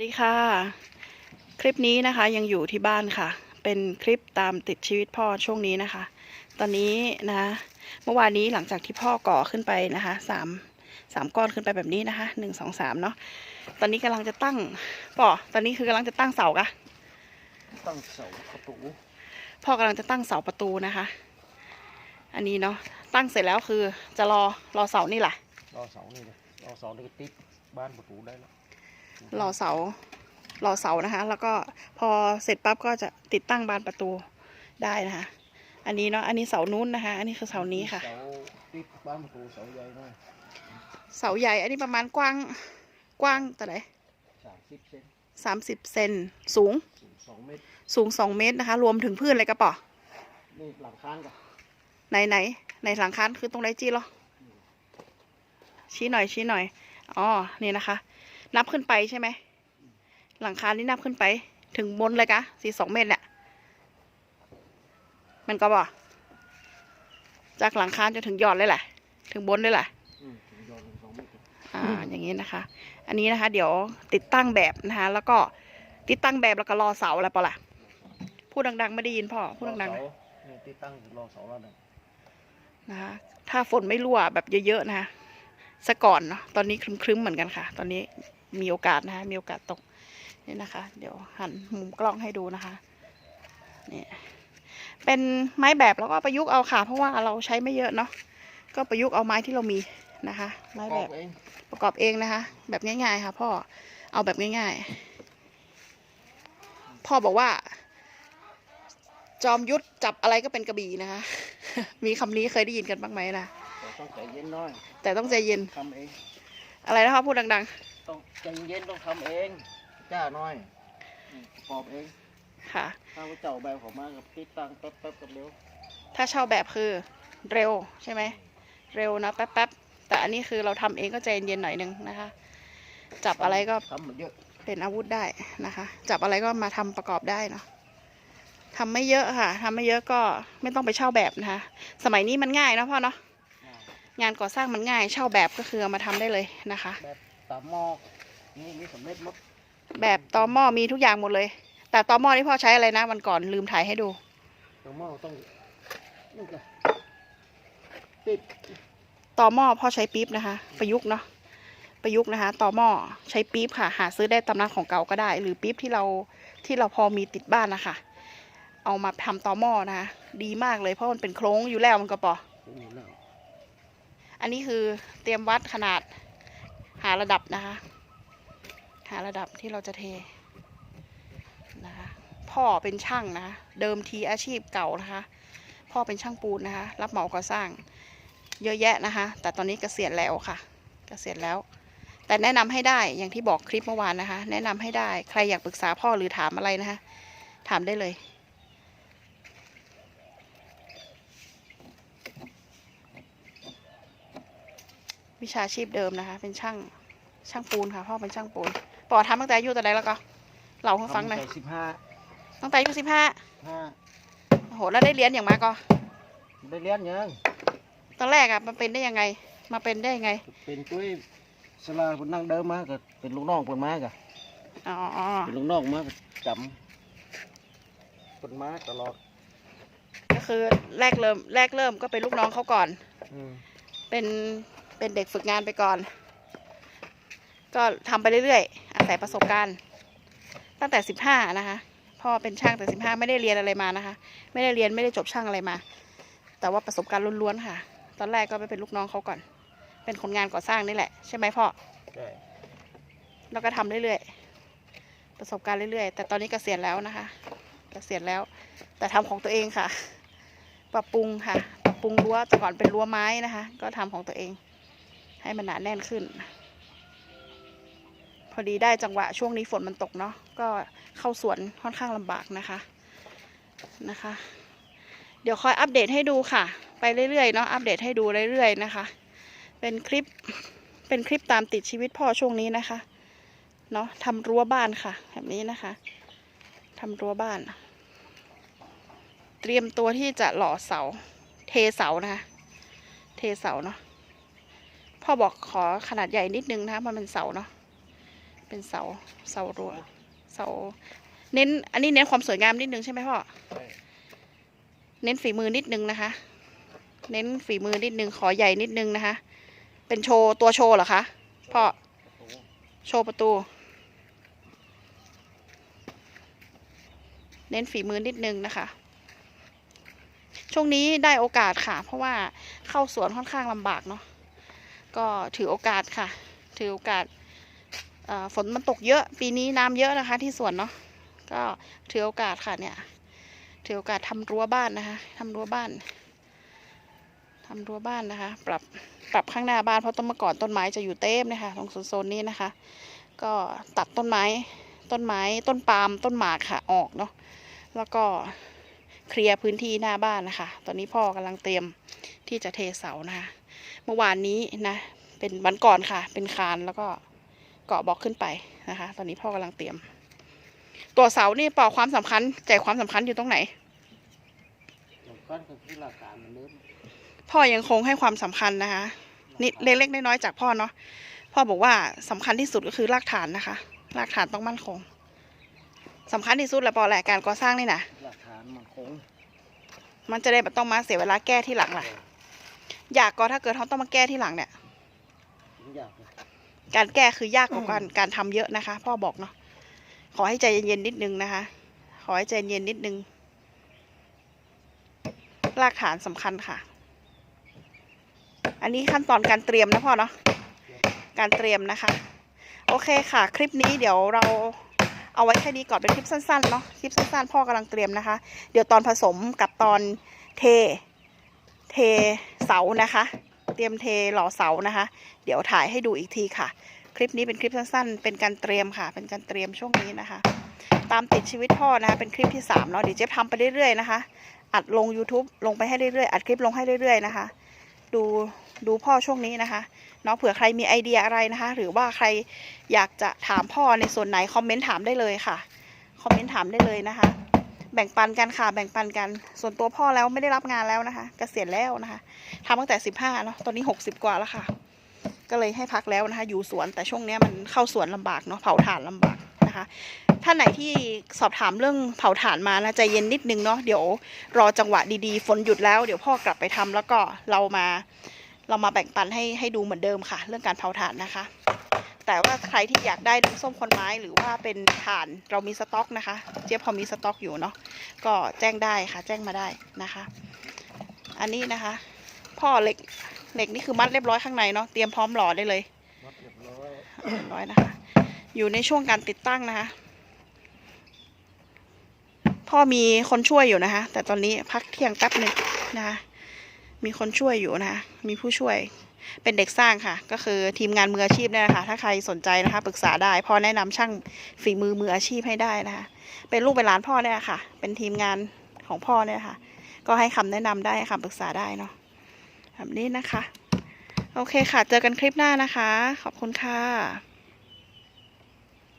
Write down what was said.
สวัสดีค่ะ คลิปนี้นะคะยังอยู่ที่บ้านค่ะ เป็นคลิปตามติดชีวิตพ่อช่วงนี้นะคะ ตอนนี้นะคะเมื่อวานนี้หลังจากที่พ่อก่อขึ้นไปนะคะสามสามก้อนขึ้นไปแบบนี้นะคะหนึ่งสองสามเนาะตอนนี้กำลังจะตั้งป่อตอนนี้คือกำลังจะตั้งเสากะตั้งเสาประตูพ่อกำลังจะตั้งเสาประตูนะคะ อันนี้เนาะตั้งเสร็จแล้วคือจะรอรอเสานี่แหละรอเสานี่เลยรอเสานี่ก็ติดบ้านประตูได้แล้ว รอเสารอเสานะคะ แล้วก็พอเสร็จปั๊บก็จะติดตั้งบานประตูได้นะคะ อันนี้เนาะอันนี้เสานู้นนะคะ อันนี้คือเสานี้ค่ะเสาติดบ้านประตูเสาใหญ่หน่อยเสาใหญ่อันนี้ประมาณกว้างกว้างแต่ไหนสามสิบเซนสามสิบเซนสูงสูงสองเมตรสูงสองเมตรนะคะ รวมถึงพื้นเลยกระป๋อนี่หลังคานกับไหนไหนในหลังคานคือตรงไหนจี้เหรอชี้หน่อยชี้หน่อยอ๋อนี่นะคะ นับขึ้นไปใช่ไหม หลังคานี่นับขึ้นไป ถึงบนเลยกะสี่สองเมตรแหละมันก็บอกจากหลังคาจนถึงยอดเลยแหละ ถึงบนเลยแหละอืมถึงยอดถึงสองเมตรอ่าอย่างนี้นะคะ อันนี้นะคะ เดี๋ยวติดตั้งแบบนะคะ แล้วก็ติดตั้งแบบแล้วก็รอเสาอะไรปะล่ะพูดดัง ๆ ไม่ได้ยินพ่อพูดดังๆรอนะเสานี่ติดตั้งรอเสาแล้วนะนะคะถ้าฝนไม่รั่วแบบเยอะๆนะคะสะก่อนเนาะตอนนี้ครึ้มๆเหมือนกันค่ะ ตอนนี้ มีโอกาสนะคะมีโอกาสตกนี่นะคะ เดี๋ยวหันมุมกล้องให้ดูนะคะนี่เป็นไม้แบบแล้วก็ประยุกต์เอาค่ะ เพราะว่าเราใช้ไม่เยอะเนาะก็ประยุกต์เอาไม้ที่เรามีนะคะ ไม้บแบอกบเองประกอบเองนะคะ แบบง่ายๆค่ะพ่อเอาแบบง่ายๆ พ่อบอกว่า จอมยุทธจับอะไรก็เป็นกระบี่นะคะ มีคำนี้เคยได้ยินกันบ้างไหมนะแต่ต้องใจเย็นหน่อยแต่ต้องใจเย็นทำเองอะไรนะคะพูดดัง ต้องใจเย็นต้องทำเองจ้าหน่อยอืมประกอบเองๆค่ะ ถ้าว่าเจ้าแบบของมากับติดตั้งแป๊บแป๊บๆกับเร็ว ถ้าเช่าแบบคือเร็วใช่ไหม เร็วนะแป๊บๆแต่อันนี้คือเราทำเองก็ใจเย็นๆหน่อยนึงนะคะ จับอะไรก็ทำมันเยอะเป็นอาวุธได้นะคะ จับอะไรก็มาทำประกอบได้เนาะทำไม่เยอะค่ะทำไม่เยอะก็ไม่ต้องไปเช่าแบบนะคะ สมัยนี้มันง่ายเนอะพ่อเนาะงานก่อสร้างมันง่ายเช่าแบบก็คือเอามาทำได้เลยนะคะแบบ ตามหม้อนี่มีสำเร็จหมดแบบตอหม้อมีทุกอย่างหมดเลย แต่ตอหม้อที่พ่อใช้อะไรนะวันก่อนลืมถ่ายให้ดูตามหม้อต้องนี่ก็ติดตอหม้อพ่อใช้ปี๊บนะคะ ประยุกต์เนาะประยุกต์นะคะตอหม้อใช้ปี๊บค่ะ หาซื้อได้ตำร้านของเก่าก็ได้ หรือปี๊บที่เราที่เราพอมีติดบ้านนะคะเอามาทำตอหม้อนะคะดีมากเลยเพราะมันเป็นโครงอยู่แล้วมันก็ปอ นี่แล้วอันนี้คือเตรียมวัดขนาด หาระดับนะคะ หาระดับที่เราจะเทนะคะพ่อเป็นช่างนะคะเดิมทีอาชีพเก่านะคะ พ่อเป็นช่างปูนนะคะ รับเหมาก่อสร้าง เยอะแยะนะคะ แต่ตอนนี้เกษียณแล้วค่ะ เกษียณแล้ว แต่แนะนำให้ได้อย่างที่บอกคลิปเมื่อวานนะคะ แนะนำให้ได้ใครอยากปรึกษาพ่อหรือถามอะไรนะคะ ถามได้เลย วิชาชีพเดิมนะคะ เป็นช่างช่างปูนค่ะพ่อเป็นช่างปูนปอทำตั้งแต่อายุแต่ไหนแล้วก็เล่าให้ฟังหน่อยสิบห้าตั้งแต่อายุสิบห้าห้าโอ้โหแล้วได้เรียนอย่างมาก็ได้เรียนยังตอนแรกอะมันเป็นได้ยังไง มาเป็นได้ยังไง เป็นตุ้ยสลาคนนั่งเดิมมาก็เป็นลูกน้องเปินมากะอ๋อเป็นลูกน้องมาก็จำเปินมาตลอด ก็คือแรกเริ่มแรกเริ่มก็เป็นลูกน้องเขาก่อนอืมเป็น เป็นเด็กฝึกงานไปก่อน ก็ทำไปเรื่อยๆ อาศัยประสบการณ์ ตั้งแต่สิบห้านะคะ พ่อเป็นช่างแต่สิบห้าไม่ได้เรียนอะไรมานะคะ ไม่ได้เรียนไม่ได้จบช่างอะไรมา แต่ว่าประสบการณ์ล้วนๆค่ะ ตอนแรกก็ไปเป็นลูกน้องเขาก่อน เป็นคนงานก่อสร้างนี่แหละใช่ไหมพ่อใช่แล้วก็ทำเรื่อยๆ ประสบการณ์เรื่อยๆ แต่ตอนนี้เกษียณแล้วนะคะเกษียณแล้ว แต่ทำของตัวเองค่ะ ปรับปรุงค่ะ ปรับปรุงรั้วแต่ก่อนเป็นรั้วไม้นะคะ ก็ทำของตัวเอง ให้มันหนาแน่นขึ้น พอดีได้จังหวะช่วงนี้ฝนมันตกเนาะก็เข้าสวนค่อนข้างลำบากนะคะนะคะ เดี๋ยวคอยอัปเดตให้ดูค่ะ ไปเรื่อยๆเนาะอัปเดตให้ดูเรื่อยๆนะคะ เป็นคลิปเป็นคลิปตามติดชีวิตพ่อช่วงนี้นะคะเนาะทำรั้วบ้านค่ะ แบบนี้นะคะทำรั้วบ้าน เตรียมตัวที่จะหล่อเสา เทเสานะคะ เทเสาเนาะ พ่อบอกขอขนาดใหญ่นิดนึงนะคะมันเป็นเสาเนาะเป็นเสาเสารั้วเสา เน้น อันนี้เน้นความสวยงามนิดนึงใช่ไหมพ่อเน้นฝีมือนิดนึงนะคะ เน้นฝีมือนิดนึงขอใหญ่นิดนึงนะคะ เป็นโชว์ตัวโชว์เหรอคะพ่อโอ้โชว์ประตู เน้นฝีมือนิดนึงนะคะช่วงนี้ได้โอกาสค่ะ เพราะว่าเข้าสวนค่อนข้างลำบากเนาะ ก็ถือโอกาสค่ะ ถือโอกาสฝนมันตกเยอะปีนี้น้ำเยอะนะคะ ที่สวนเนาะก็ถือโอกาสค่ะเนี่ย ถือโอกาสทำรั้วบ้านนะคะทำรั้วบ้านทำรั้วบ้านนะคะ ปรับปรับข้างหน้าบ้านเพราะต้นเมื่อก่อนต้นไม้จะอยู่เต็มนะคะตรงโซนนี้นะคะ ก็ตัดต้นไม้ต้นไม้ต้นปาล์มต้นหมากค่ะออกเนาะแล้วก็ เคลียร์พื้นที่หน้าบ้านนะคะ ตอนนี้พ่อกำลังเตรียมที่จะเทเสานะคะ เมื่อวานนี้นะ เป็นวันก่อนค่ะ เป็นคานแล้วก็เกาะบล็อกขึ้นไปนะคะ ตอนนี้พ่อกำลังเตรียม ตัวเสานี่ปอกความสำคัญใจความสำคัญอยู่ตรงไหนสำคัญก็คือหลักการเหมือนเดิมพ่อยังคงให้ความสำคัญนะคะนิดเล็กๆน้อยๆจากพ่อเนาะพ่อบอกว่าสำคัญที่สุดก็คือรากฐานนะคะรากฐานต้องมั่นคงสำคัญที่สุดแหละปอแหละการก่อสร้างนี่นะหลักฐาน มันคงมันจะได้ไม่ต้องมาเสียเวลาแก้ที่หลังล่ะ อยากก็ถ้าเกิดเขาต้องมาแก้ที่หลังเนี่ยถึงอยากเลยการแก้คือยากกว่าการการทำเยอะนะคะ พ่อบอกเนาะขอให้ใจเย็นๆนิดนึงนะคะ ขอให้ใจเย็นนิดนึงรากฐานสำคัญค่ะ อันนี้ขั้นตอนการเตรียมนะพ่อเนาะการเตรียมนะคะ โอเคค่ะ คลิปนี้เดี๋ยวเรา เอาไว้แค่นี้ก่อนเป็นคลิปสั้นๆเนาะคลิปสั้นๆพ่อกำลังเตรียมนะคะ เดี๋ยวตอนผสมกับตอนเท เทเสานะคะ เตรียมเทหล่อเสานะคะ เดี๋ยวถ่ายให้ดูอีกทีค่ะ คลิปนี้เป็นคลิปสั้นๆ เป็นการเตรียมค่ะ เป็นการเตรียมช่วงนี้นะคะ ตามติดชีวิตพ่อนะคะ เป็นคลิปที่3เนาะเดี๋ยวเจ๊ทำไปเรื่อยๆนะคะ อัดลง YouTube ลงไปให้เรื่อยๆอัดคลิปลงให้เรื่อยๆนะคะ ดู ดูพ่อช่วงนี้นะคะเนาะเผื่อใครมีไอเดียอะไรนะคะ หรือว่าใครอยากจะถามพ่อในส่วนไหนคอมเมนต์ถามได้เลยค่ะคอมเมนต์ถามได้เลยนะคะ แบ่งปันกันค่ะ แบ่งปันกัน ส่วนตัวพ่อแล้วไม่ได้รับงานแล้วนะคะเกษียณแล้วนะคะทำตั้งแต่15เนาะตอนนี้60กว่าแล้วค่ะ ก็เลยให้พักแล้วนะคะ อยู่สวนแต่ช่วงนี้มันเข้าสวนลำบากเนาะเผาถ่านลำบากนะคะท่านไหนที่สอบถามเรื่องเผาถ่านมานะใจเย็นนิดนึงเนาะเดี๋ยวรอจังหวะดีๆ ฝนหยุดแล้วเดี๋ยวพ่อกลับไปทำแล้วก็เรามา เรามาแบ่งปันให้ให้ดูเหมือนเดิมค่ะ เรื่องการเผาถ่านนะคะ แต่ว่าใครที่อยากได้น้ำส้มคนไม้หรือว่าเป็นถ่านเรามีสต็อกนะคะ เจี๊ยบพอมีสต็อกอยู่เนาะก็แจ้งได้ค่ะ แจ้งมาได้นะคะ อันนี้นะคะ พ่อเหล็กเหล็กนี่คือมัดเรียบร้อยข้างในเนาะเตรียมพร้อมหล่อได้เลยมัดเรียบร้อยเรียบร้อยนะคะ อยู่ในช่วงการติดตั้งนะคะพ่อมีคนช่วยอยู่นะคะ แต่ตอนนี้พักเที่ยงแป๊บหนึ่งนะคะ มีคนช่วยอยู่นะคะ มีผู้ช่วย เป็นเด็กสร้างค่ะ ก็คือทีมงานมืออาชีพเนี่ยนะคะ ถ้าใครสนใจนะคะปรึกษาได้ พ่อแนะนำช่างฝีมือมืออาชีพให้ได้นะคะ เป็นลูกเป็นหลานพ่อเนี่ยค่ะ เป็นทีมงานของพ่อเนี่ยค่ะ ก็ให้คำแนะนำได้ให้คำปรึกษาได้เนาะ แบบนี้นะคะ โอเคค่ะ เจอกันคลิปหน้านะคะ ขอบคุณค่ะ